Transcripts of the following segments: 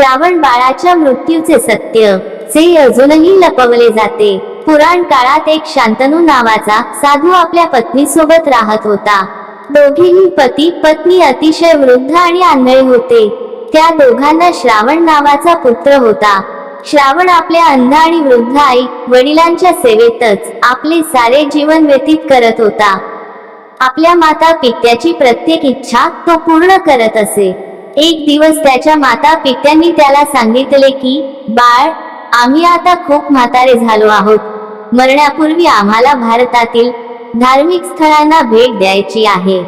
श्रावण बाळाच्या मृत्यूचे सत्य. जे अजूनही लपवले जाते. पुराण काळात एक शांतनू नावाचा साधू आपल्या पत्नीसोबत राहत होता. दोघेही पती पत्नी अतिशय वृद्ध आणि आंधळे होते. त्या दोघांना श्रावण नावाचा पुत्र होता. श्रावण आपल्या अंध आणि वृद्ध आई वडिलांच्या सेवेतच आपले सारे जीवन व्यतीत करत होता. आपल्या माता पित्याची प्रत्येक इच्छा तो पूर्ण करत असे. एक दिवस त्याच्या माता पित्यांनी त्याला सांगितले की बाळ आम्ही आता खूप म्हातारे झालो आहोत. मरण्यापूर्वी आम्हाला भारतातील धार्मिक स्थळांना भेट द्यायची आहे.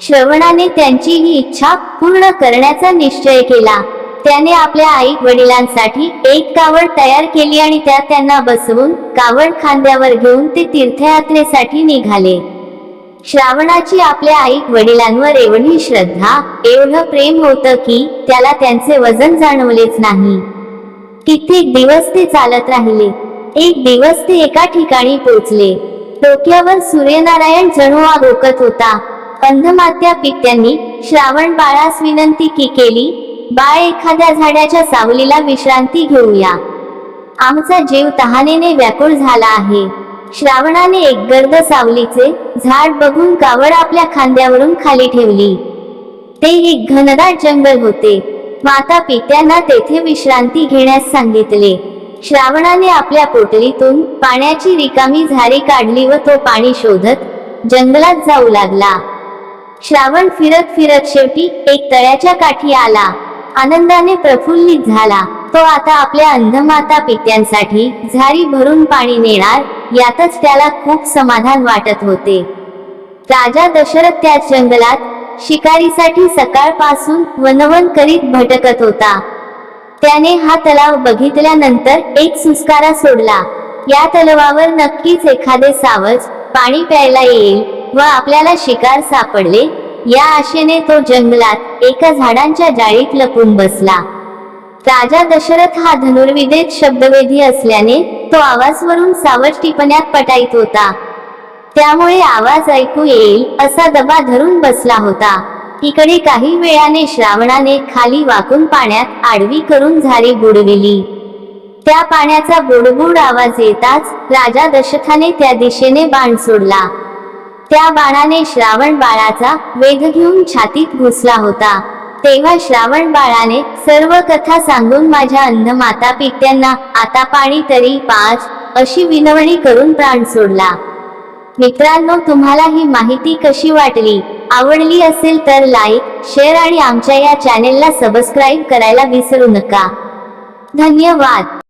श्रवणाने त्यांची ही इच्छा पूर्ण करण्याचा निश्चय केला. त्याने आपल्या आई वडिलांसाठी एक कावड तयार केली आणि त्यात त्यांना बसवून कावड खांद्यावर घेऊन ते तीर्थयात्रेसाठी निघाले. श्रावणाची आपल्या आई वडिलांवर एवढी श्रद्धा एवढं प्रेम होतं की त्याला त्यांचे वजन जाणवलेच नाही. कित्येक दिवस ते चालत राहिले. एक दिवस ते एका ठिकाणी पोचले डोक्यावर सूर्यनारायण जणुआ रोकत होता. अंधमात्या पित्यांनी श्रावण बाळास विनंती की केली बाळ एखाद्या झाडाच्या सावलीला विश्रांती घेऊया. आमचा जीव तहानेने व्याकुळ झाला आहे. श्रावणाने एक गर्द सावलीचे झाड बघून कावड आपल्या खांद्यावरून खाली ठेवली. ते एक घनदाट जंगल होते. माता पित्यांना तेथे विश्रांती घेण्यास सांगितले. श्रावणाने आपल्या पोटलीतून पाण्याची रिकामी झारी काढली व तो पाणी शोधत जंगलात जाऊ लागला. श्रावण फिरत फिरत शेवटी एक तळ्याच्या काठी आला. आनंदाने प्रफुल्लित झाला. तो आता आपल्या अंधमाता पित्यांसाठी झारी भरून पाणी नेणार यातच त्याला खूप समाधान वाटत होते. राजा दशरथ त्या जंगलात शिकारीसाठी सकाळपासून वनवन करीत भटकत होता. त्याने हा तलाव बघितल्यानंतर एक सुस्कारा सोडला. या तलावावर नक्कीच एखादे सावज पाणी प्यायला येईल व आपल्याला शिकार सापडले या आशेने तो जंगलात एका झाडांच्या जाळीत लपून बसला. राजा दशरथ हा धनुर्विदेत शब्दवेधी असल्याने तो आवाजवरून सावज टिपण्यात पटाईत होता. त्यामुळे आवाज ऐकू येईल असा दबा धरून बसला होता. इकडे काही वेळाने श्रावणाने खाली वाकून पाण्यात आडवी करून झारी बुडविली. त्या पाण्याचा बुडबुड आवाज येताच राजा दशरथाने त्या दिशेने बाण सोडला. त्या बाणाने श्रावण बाळाचा वेध घेऊन छातीत घुसला होता. तेव्हा श्रावण बाळाने सर्व कथा सांगून माझ्या अन्न माता पित्यांना आता पाणी तरी पाच अशी विनवणी करून प्राण सोडला. मित्रांनो तुम्हाला ही माहिती कशी वाटली? आवडली असेल तर लाईक शेअर आणि आमच्या या चॅनेलला सबस्क्राईब करायला विसरू नका. धन्यवाद.